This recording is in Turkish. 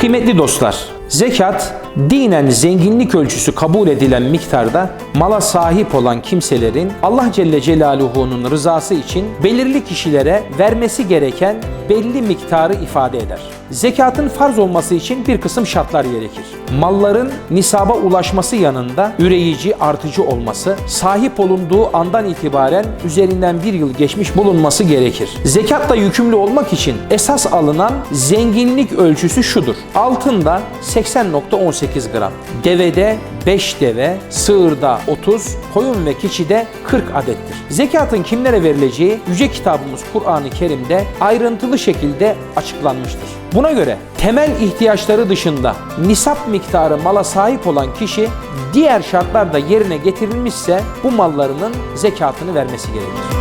Kıymetli dostlar, zekat dinen zenginlik ölçüsü kabul edilen miktarda mala sahip olan kimselerin Allah Celle Celaluhu'nun rızası için belirli kişilere vermesi gereken belli miktarı ifade eder. Zekatın farz olması için bir kısım şartlar gerekir. Malların nisaba ulaşması yanında üreyici, artıcı olması, sahip olunduğu andan itibaren üzerinden bir yıl geçmiş bulunması gerekir. Zekatla yükümlü olmak için esas alınan zenginlik ölçüsü şudur. Altında 80.18 gram, devede 5 deve, sığırda 30, koyun ve keçide 40 adettir. Zekatın kimlere verileceği Yüce Kitabımız Kur'an-ı Kerim'de ayrıntılı şekilde açıklanmıştır. Buna göre temel ihtiyaçları dışında nisap miktarı mala sahip olan kişi diğer şartlar da yerine getirilmişse bu mallarının zekatını vermesi gerekir.